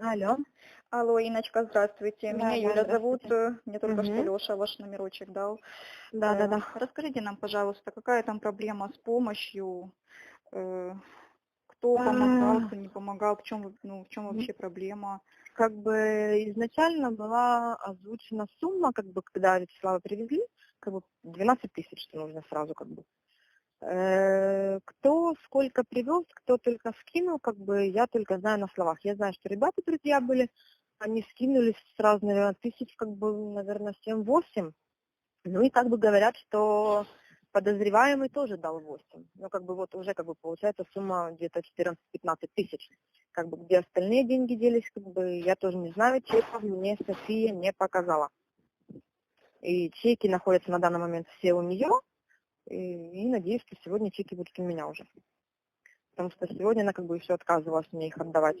Алло. Алло, Иночка, здравствуйте. Да, Меня да, Юля зовут. Мне только что Мгм. Леша ваш номерочек дал. Да, да, Э, да. Расскажите нам, пожалуйста, какая там проблема с помощью? Э, Кто помогал, А. кто не помогал? В чем, ну, в чем вообще проблема? Как бы изначально была озвучена сумма, как бы когда Вячеслава привезли, как бы 12 тысяч, что нужно сразу как бы. Э, Кто сколько привез, кто только скинул, как бы я только знаю на словах. Я знаю, что ребята друзья были, они скинулись сразу, наверное, тысяч, как бы, наверное, 7-8. Ну и как бы говорят, что подозреваемый тоже дал 8. Ну как бы вот уже как бы получается сумма где-то 14-15 тысяч. Как бы где остальные деньги делись, как бы я тоже не знаю, чеков мне София не показала. И чеки находятся на данный момент все у нее, и, и надеюсь, что сегодня чеки будут у меня уже. Потому что сегодня она как бы еще отказывалась мне их отдавать.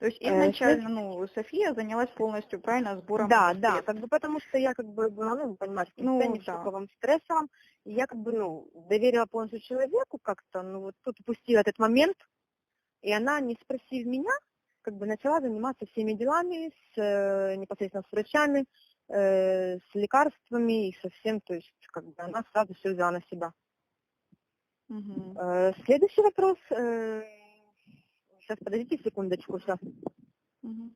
То есть Э, изначально, ну, София занялась полностью, правильно, сбором Да, да, средств. как бы потому что я как бы была, ну, в Ну, да. шоковом, стрессовом, и я как бы, ну, доверила полностью человеку как-то, ну, вот тут упустила этот момент, и она, не спросив меня, как бы начала заниматься всеми делами, с, э, непосредственно с врачами, э, с лекарствами и со всем, то есть, как бы она сразу все взяла на себя. Э, следующий вопрос, э, сейчас, подождите секундочку, сейчас. Мгм.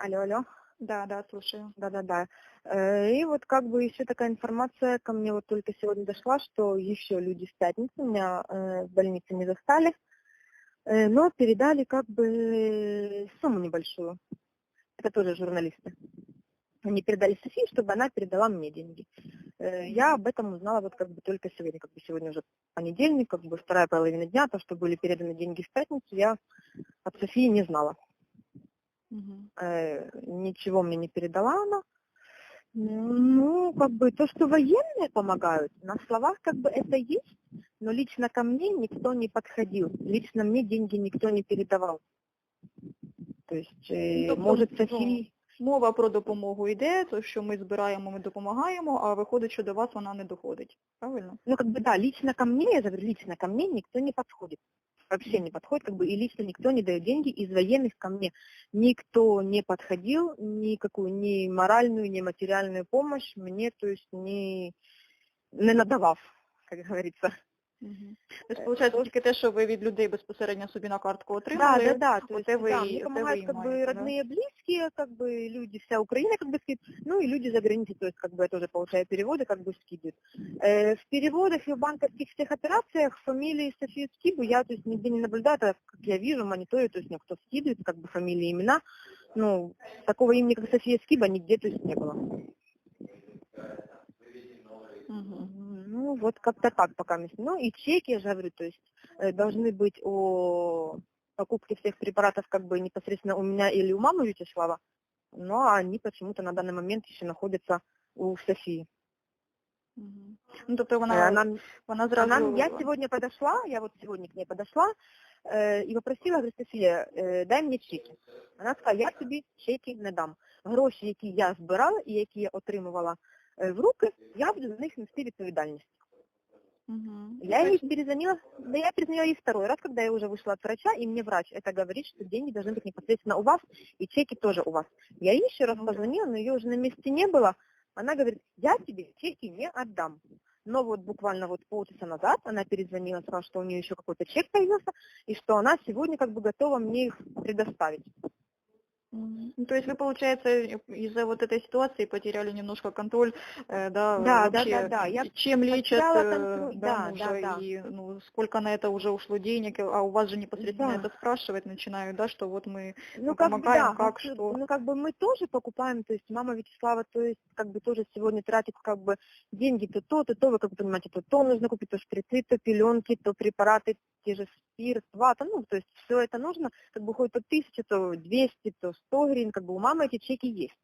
Алло, алло. Да, да, слушаю. Да-да-да. Э, И вот как бы еще такая информация ко мне вот только сегодня дошла, что еще люди в пятницу меня э, в больнице не застали, э, но передали как бы сумму небольшую. Это тоже журналисты. Они передали Софии, чтобы она передала мне деньги. Я об этом узнала вот как бы только сегодня, как бы сегодня уже понедельник, как бы вторая половина дня, то, что были переданы деньги в пятницу, я от Софии не знала. Мгм. Э, ничего мне не передала она. Ну, как бы то, что военные помогают, на словах как бы это есть, но лично ко мне никто не подходил, лично мне деньги никто не передавал. То есть, э, Тобто, может, ну, Софии... Мова про допомогу йде, то що ми збираємо, ми допомагаємо, а виходить, що до вас вона не доходить. Правильно? Ну, как бы да, лично ко мне, я говорю, лично ко мне никто не подходит. Вообще не подходит, как бы, и лично никто не дает деньги из военных ко мне. Никто не подходил, никакую ни моральную, ни материальную помощь мне, то есть, не, не надавав, как говорится. Угу. Тобто, Е, виходить, то- тільки те, що ви від людей безпосередньо собі на картку Да, отримали, да, да, то есть, оте ви, да, і- мне оте ви помогают і как бы маєте, да? родные, близкие, как бы люди, вся Украина как бы скидывает, ну и люди за границей, то есть как бы я тоже получаю переводы, как бы скидывают. Э, в переводах и в банковских всех операциях фамилии Софии Скибу я, то есть, нигде не наблюдаю, это, как я вижу, мониторю, то есть, ну, кто скидывает, как бы фамилии, имена, ну, такого имени, как София Скиба, нигде, то есть, не было. Ну, вот как-то так пока. Ну, и чеки, я же говорю, то есть э, должны быть о покупке всех препаратов как бы непосредственно у меня или у мамы Вячеслава, но они почему-то на данный момент еще находятся у Софии. Угу. Ну, тобто Э, вона, Она, вона зразу... она- я сегодня подошла, я вот сегодня к ней подошла э, и попросила, говорю, Софія, э, дай мне чеки. Вона сказала, я тобі чеки не дам. Гроші, які я збирала і які я отримувала е, в руки, я буду за них нести відповідальність. Угу. Я ей перезвонила, да я перезвонила ей второй раз, когда я уже вышла от врача, и мне врач это говорит, что деньги должны быть непосредственно у вас, и чеки тоже у вас. Я ей еще раз Ну позвонила, но ее уже на месте не было. Она говорит, я тебе чеки не отдам. Но вот буквально вот полчаса назад она перезвонила, сказала, что у нее еще какой-то чек появился, и что она сегодня как бы готова мне их предоставить. Ну, то есть вы, получается, из-за вот этой ситуации потеряли немножко контроль, э, да, Да, да, вообще, да, да, я чем лечат, э, контроль, да, да, мужа, да, да. и ну, сколько на это уже ушло денег, а у вас же непосредственно Да. это спрашивать начинают, да, что вот мы Ну, как бы, помогаем, да, как, что. ну, как бы мы тоже покупаем, то есть мама Вячеслава, то есть, как бы тоже сегодня тратит, как бы, деньги то то, то то, вы как бы понимаете, то то нужно купить, то шприцы, то пеленки, то препараты, те же спирт, вата, ну, то есть все это нужно, как бы хоть то тысяча, то 200, то 100 гривен, как бы у мамы эти чеки есть.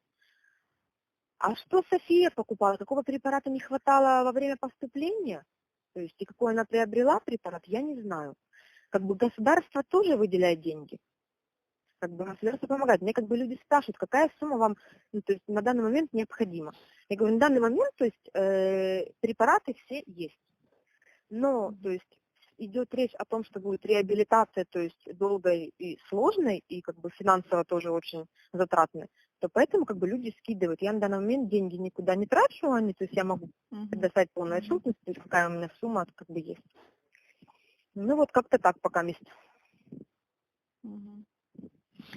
А что София покупала, какого препарата не хватало во время поступления? То есть и какой она приобрела препарат, я не знаю. Как бы государство тоже выделяет деньги. Как бы государство помогает. Мне как бы люди спрашивают, какая сумма вам ну, то есть на данный момент необходима. Я говорю, на данный момент, то есть э, препараты все есть. Но, то есть идет речь о том, что будет реабилитация, то есть долгой и сложной, и как бы финансово тоже очень затратной, то поэтому как бы люди скидывают. Я на данный момент деньги никуда не трачу, они, то есть я могу Мгм. предоставить полную отчетность, то есть какая у меня сумма как бы есть. Ну вот как-то так пока. Мгм.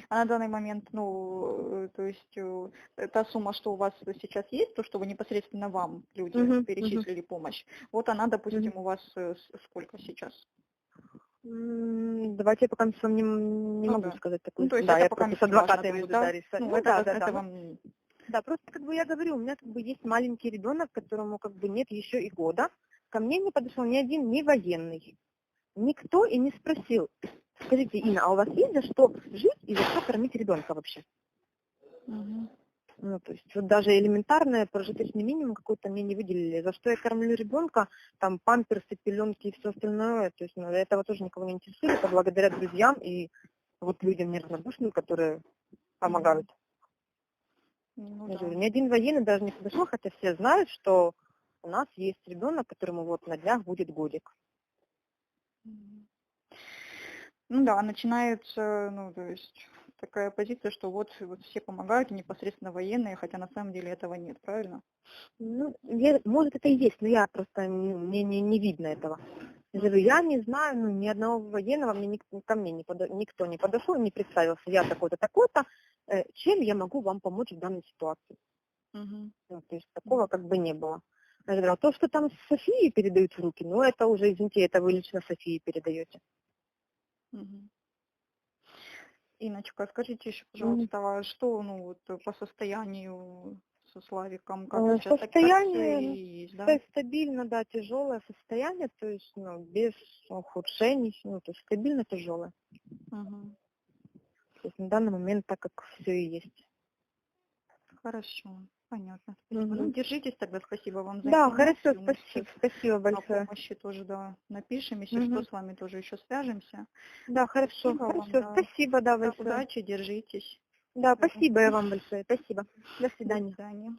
А на данный момент, ну, э, то есть э, та сумма, что у вас сейчас есть, то, что вы непосредственно вам, люди, мгм. перечислили помощь, вот она, допустим, Мгм. у вас э, сколько сейчас? Давайте я пока вами не Ну могу да. сказать такую. Ну, то есть да, это я пока просто с не адвокатами да? да. Ну, Ну, это, да, это да, да. вам... Да, просто как бы я говорю, у меня как бы есть маленький ребенок, которому как бы нет еще и года. Ко мне не подошел ни один, ни военный. Никто и не спросил, скажите, Инна, а у вас есть за что жить и за что кормить ребенка вообще? Мгм. Ну, то есть вот даже элементарное прожиточный минимум какой-то мне не выделили. За что я кормлю ребенка, там памперсы, пеленки и все остальное. То есть ну, этого тоже никого не интересует. Это благодаря друзьям и вот людям неравнодушным, которые помогают. Ну, да. ни один военный даже не подошел, хотя все знают, что у нас есть ребенок, которому вот на днях будет годик. Ну да, начинается, ну, то есть такая позиция, что вот, вот все помогают, непосредственно военные, хотя на самом деле этого нет, правильно? Ну, я- может это и есть, но я просто, мне не, не видно этого. Я говорю, я не знаю, ну, ни одного военного, мне ник- ко мне не подо- никто не подошел, не представился, я такой-то, такой-то, э, чем я могу вам помочь в данной ситуации? Мгм. Ну, то есть такого как бы не было. Я говорю, а то, что там Софии передают в руки, ну, это уже, извините, это вы лично Софии передаете. Мгм. Инночка, скажите еще, пожалуйста, а что ну, вот, э, по состоянию со Славиком? Как Э, сейчас так- так состояние, есть, да? Стабильно, да, тяжелое состояние, то есть ну, без ухудшений, ну, то есть стабильно тяжелое. Мгм. То есть на данный момент так как все и есть. Хорошо, понятно. Спасибо. Ну, Мгм. держитесь тогда, спасибо вам за Да, хорошо. Мы спасибо, спасибо О большое. помощи тоже, да, напишем, если Мгм. что, с вами тоже еще свяжемся. Да, хорошо, Спасибо вам, хорошо, да. спасибо, да, большое. удачи, держитесь. Да, спасибо я вам большое, спасибо. До До свидания. свидания.